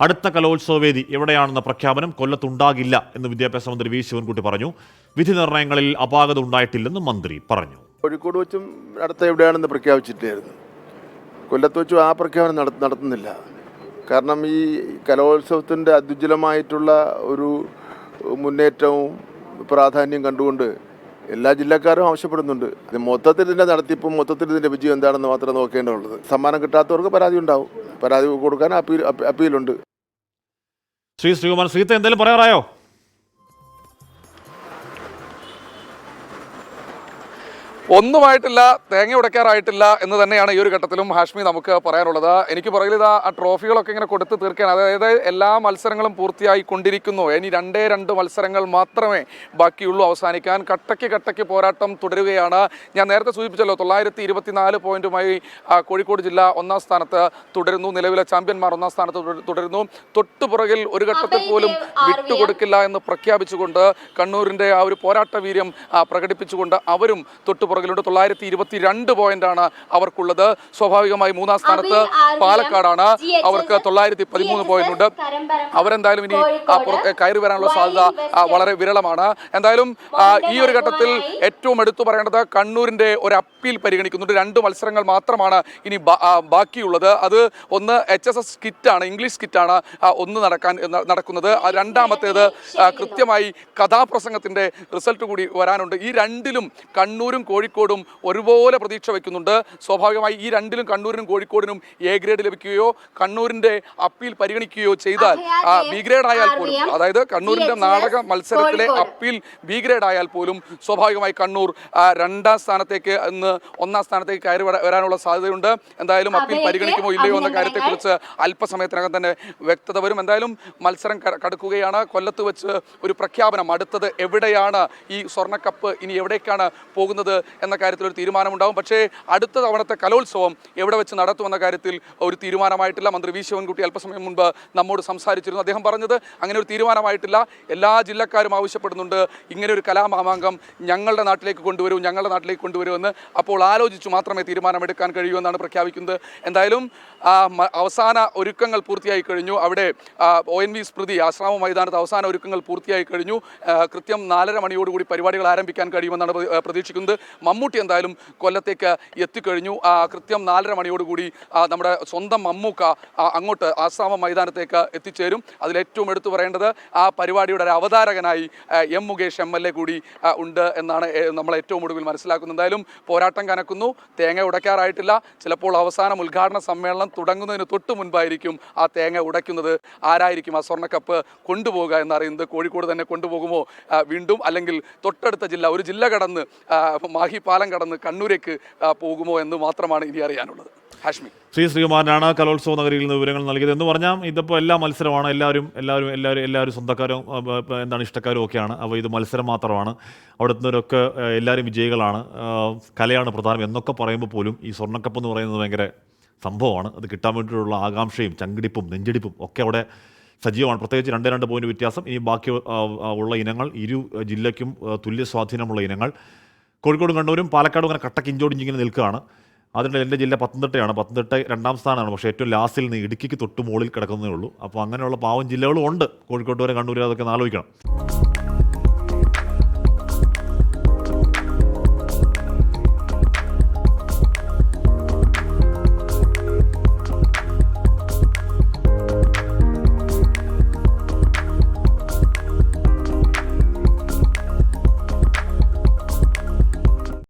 അടുത്ത കലോത്സവ വേദി എവിടെയാണെന്ന പ്രഖ്യാപനം കൊല്ലത്തുണ്ടാകില്ല എന്ന് വിദ്യാഭ്യാസ മന്ത്രി വി ശിവൻകുട്ടി പറഞ്ഞു. വിധി നിർണയങ്ങളിൽ അപാകത ഉണ്ടായിട്ടില്ലെന്നും മന്ത്രി പറഞ്ഞു. കോഴിക്കോട് വെച്ചും അടുത്ത എവിടെയാണെന്ന് പ്രഖ്യാപിച്ചിട്ടായിരുന്നു. കൊല്ലത്ത് വെച്ചും ആ പ്രഖ്യാപനം നട നടത്തുന്നില്ല. കാരണം ഈ കലോത്സവത്തിന്റെ അത്യുജ്വലമായിട്ടുള്ള ഒരു മുന്നേറ്റവും പ്രാധാന്യം കണ്ടുകൊണ്ട് എല്ലാ ജില്ലക്കാരും ആവശ്യപ്പെടുന്നുണ്ട്. മൊത്തത്തിൽ ഇതിന്റെ നടത്തിപ്പും മൊത്തത്തിൽ ഇതിന്റെ വിജയം എന്താണെന്ന് മാത്രമേ നോക്കേണ്ടതുള്ളൂ. സമ്മാനം കിട്ടാത്തവർക്ക് പരാതി ഉണ്ടാവും. പരാതി കൊടുക്കാൻ അപ്പീൽ അപ്പ- അപ്പീലുണ്ട്. ശ്രീ ശ്രീകുമാർ ശ്രീത്തെ എന്തെങ്കിലും പറയാറായോ? ഒന്നുമായിട്ടില്ല തേങ്ങ ഉടയ്ക്കാറായിട്ടില്ല എന്ന് തന്നെയാണ് ഈ ഒരു ഘട്ടത്തിലും ഹാഷ്മി നമുക്ക് പറയാനുള്ളത്. എനിക്ക് പുറകിൽ ഇതാ ആ ട്രോഫികളൊക്കെ ഇങ്ങനെ കൊടുത്ത് തീർക്കാൻ അതായത് എല്ലാ മത്സരങ്ങളും പൂർത്തിയായി കൊണ്ടിരിക്കുന്നു. ഇനി രണ്ടേ രണ്ട് മത്സരങ്ങൾ മാത്രമേ ബാക്കിയുള്ളൂ അവസാനിക്കാൻ. കട്ടയ്ക്ക് കട്ടയ്ക്ക് പോരാട്ടം തുടരുകയാണ്. ഞാൻ നേരത്തെ സൂചിപ്പിച്ചല്ലോ തൊള്ളായിരത്തി ഇരുപത്തിനാല് പോയിന്റുമായി കോഴിക്കോട് ജില്ല ഒന്നാം സ്ഥാനത്ത് തുടരുന്നു. നിലവിലെ ചാമ്പ്യന്മാർ ഒന്നാം സ്ഥാനത്ത് തുടരുന്നു. തൊട്ടുപുറകിൽ ഒരു ഘട്ടത്തിൽ പോലും വിട്ടുകൊടുക്കില്ല എന്ന് പ്രഖ്യാപിച്ചുകൊണ്ട് കണ്ണൂരിന്റെ ആ ഒരു പോരാട്ട വീര്യം പ്രകടിപ്പിച്ചുകൊണ്ട് അവരും തൊട്ടുപുറകിലുണ്ട് തൊള്ളായിരത്തി ഇരുപത്തി രണ്ട് പോയിന്റാണ് അവർക്കുള്ളത്. സ്വാഭാവികമായി മൂന്നാം സ്ഥാനത്ത് പാലക്കാടാണ്. അവർക്ക് തൊള്ളായിരത്തി പതിമൂന്ന് പോയിന്റ് ഉണ്ട് അവരെന്തായാലും ഇനി കയറി വരാനുള്ള സാധ്യത വളരെ വിരളമാണ്. എന്തായാലും ഈ ഒരു ഘട്ടത്തിൽ ഏറ്റവും എടുത്തു പറയേണ്ടത് കണ്ണൂരിന്റെ ഒരു അപ്പീൽ പരിഗണിക്കുന്നുണ്ട്. രണ്ട് മത്സരങ്ങൾ മാത്രമാണ് ഇനി ബാക്കിയുള്ളത്. അത് ഒന്ന് എച്ച് എസ് എസ് കിറ്റാണ് ഇംഗ്ലീഷ് കിറ്റാണ് ഒന്ന് നടക്കാൻ നടക്കുന്നത്. രണ്ടാമത്തേത് കൃത്യമായി കഥാപ്രസംഗത്തിന്റെ റിസൾട്ട് കൂടി വരാനുണ്ട്. ഈ രണ്ടിലും കണ്ണൂരും കോഴിക്കോടും ഒരുപോലെ പ്രതീക്ഷ വയ്ക്കുന്നുണ്ട്. സ്വാഭാവികമായി ഈ രണ്ടിലും കണ്ണൂരിനും കോഴിക്കോടിനും എ ഗ്രേഡ് ലഭിക്കുകയോ കണ്ണൂരിന്റെ അപ്പീൽ പരിഗണിക്കുകയോ ചെയ്താൽ ബി ഗ്രേഡ് ആയാൽ പോലും അതായത് കണ്ണൂരിന്റെ നാടക മത്സരത്തിലെ അപ്പീൽ ബി ഗ്രേഡ് ആയാൽ പോലും സ്വാഭാവികമായി കണ്ണൂർ രണ്ടാം സ്ഥാനത്തേക്ക് ഇന്ന് ഒന്നാം സ്ഥാനത്തേക്ക് കയറി വരാനുള്ള സാധ്യതയുണ്ട്. എന്തായാലും അപ്പീൽ പരിഗണിക്കുമോ ഇല്ലയോ എന്ന കാര്യത്തെക്കുറിച്ച് അല്പസമയത്തിനകം തന്നെ വ്യക്തത വരും. എന്തായാലും മത്സരം കടക്കുകയാണ്. കൊല്ലത്ത് വെച്ച് ഒരു പ്രഖ്യാപനം. അടുത്തത് എവിടെയാണ്? ഈ സ്വർണക്കപ്പ് ഇനി എവിടേക്കാണ് പോകുന്നത് എന്ന കാര്യത്തിൽ ഒരു തീരുമാനമുണ്ടാവും. പക്ഷേ അടുത്ത തവണത്തെ കലോത്സവം എവിടെ വെച്ച് നടത്തുമെന്ന കാര്യത്തിൽ ഒരു തീരുമാനമായിട്ടില്ല. മന്ത്രി വി ശിവൻകുട്ടി അല്പസമയം മുൻപ് നമ്മോട് സംസാരിച്ചിരുന്നു. അദ്ദേഹം പറഞ്ഞത് അങ്ങനെ ഒരു തീരുമാനമായിട്ടില്ല. എല്ലാ ജില്ലക്കാരും ആവശ്യപ്പെടുന്നുണ്ട്. ഇങ്ങനെ ഒരു കലാമാമാങ്കം ഞങ്ങളുടെ നാട്ടിലേക്ക് കൊണ്ടുവരൂ ഞങ്ങളുടെ നാട്ടിലേക്ക് കൊണ്ടുവരൂ എന്ന് അപ്പോൾ ആലോചിച്ചു മാത്രമേ തീരുമാനമെടുക്കാൻ കഴിയൂ എന്നാണ് പ്രഖ്യാപിക്കുന്നത്. എന്തായാലും അവസാന ഒരുക്കങ്ങൾ പൂർത്തിയായി കഴിഞ്ഞു. അവിടെ O N V Smriti Ashrama മൈതാനത്ത് അവസാന ഒരുക്കങ്ങൾ പൂർത്തിയായി കഴിഞ്ഞു. കൃത്യം നാലര മണിയോടുകൂടി പരിപാടികൾ ആരംഭിക്കാൻ കഴിയുമെന്നാണ് പ്ര- പ്രതീക്ഷിക്കുന്നത്. മമ്മൂട്ടി എന്തായാലും കൊല്ലത്തേക്ക് എത്തിക്കഴിഞ്ഞു. കൃത്യം നാലര മണിയോടുകൂടി നമ്മുടെ സ്വന്തം മമ്മൂക്ക അങ്ങോട്ട് ആസാമ മൈതാനത്തേക്ക് എത്തിച്ചേരും. അതിലേറ്റവും എടുത്തു പറയേണ്ടത് ആ പരിപാടിയുടെ ഒരു അവതാരകനായി M Mukesh M L A കൂടി ഉണ്ട് എന്നാണ് നമ്മൾ ഏറ്റവും ഒടുവിൽ മനസ്സിലാക്കുന്നത്. എന്തായാലും പോരാട്ടം കനക്കുന്നു തേങ്ങ ഉടയ്ക്കാറായിട്ടില്ല. ചിലപ്പോൾ അവസാനം ഉദ്ഘാടന സമ്മേളനം തുടങ്ങുന്നതിന് തൊട്ട് മുൻപായിരിക്കും ആ തേങ്ങ ഉടയ്ക്കുന്നത്. ആരായിരിക്കും ആ സ്വർണക്കപ്പ് കൊണ്ടുപോകുക എന്നറിയുന്നത്? കോഴിക്കോട് തന്നെ കൊണ്ടുപോകുമോ? വീണ്ടും അല്ലെങ്കിൽ തൊട്ടടുത്ത ജില്ല ഒരു ജില്ല കടന്ന് മാഹി പാലം കടന്ന് കണ്ണൂരേക്ക് പോകുമോ എന്ന് മാത്രമാണ് ഇനി അറിയാനുള്ളത്. ഹാഷ്മി. ശ്രീ ശ്രീകുമാരനാണ് കലോത്സവ നഗരിയിൽ നിന്ന് വിവരങ്ങൾ നൽകിയത്. എന്ന് പറഞ്ഞാൽ ഇതിപ്പോൾ എല്ലാ മത്സരമാണ്. എല്ലാവരും എല്ലാവരും എല്ലാവരും എല്ലാവരും സ്വന്തക്കാരും എന്താണ് ഇഷ്ടക്കാരും ഒക്കെയാണ്. അപ്പോൾ ഇത് മത്സരം മാത്രമാണ്. അവിടെ നിന്നവരൊക്കെ ആ, എല്ലാവരും വിജയികളാണ്. കലയാണ് പ്രധാനം എന്നൊക്കെ പറയുമ്പോൾ പോലും ഈ സ്വർണക്കപ്പ് എന്ന് പറയുന്നത് ഭയങ്കര സംഭവമാണ്. അത് കിട്ടാൻ വേണ്ടിയിട്ടുള്ള ആകാംക്ഷയും ചങ്കിടിപ്പും നെഞ്ചടിപ്പും ഒക്കെ അവിടെ സജീവമാണ്. പ്രത്യേകിച്ച് രണ്ട് രണ്ട് പോയിന്റ് വ്യത്യാസം. ഇനി ബാക്കി ഉള്ള ഇനങ്ങൾ ഇരു ജില്ലയ്ക്കും തുല്യ സ്വാധീനമുള്ള ഇനങ്ങൾ. കോഴിക്കോടും കണ്ണൂരും പാലക്കാടും അങ്ങനെ കട്ടക്ക് ഇഞ്ചോടിഞ്ചിങ്ങനെ നിൽക്കുകയാണ്. അതിന്റെ എന്റെ ജില്ല പത്തനംതിട്ടയാണ്. പത്തനംതിട്ട രണ്ടാം സ്ഥാനമാണ്. പക്ഷേ ഏറ്റവും ലാസ്റ്റിൽ നിന്ന് ഇടുക്കിക്ക് തൊട്ട് മുകളിൽ കിടക്കുന്നതേ ഉള്ളൂ. അപ്പോൾ അങ്ങനെയുള്ള പാവം ജില്ലകളും ഉണ്ട്. കോഴിക്കോട്ട് വരെ കണ്ണൂർ അതൊക്കെ ആലോചിക്കണം.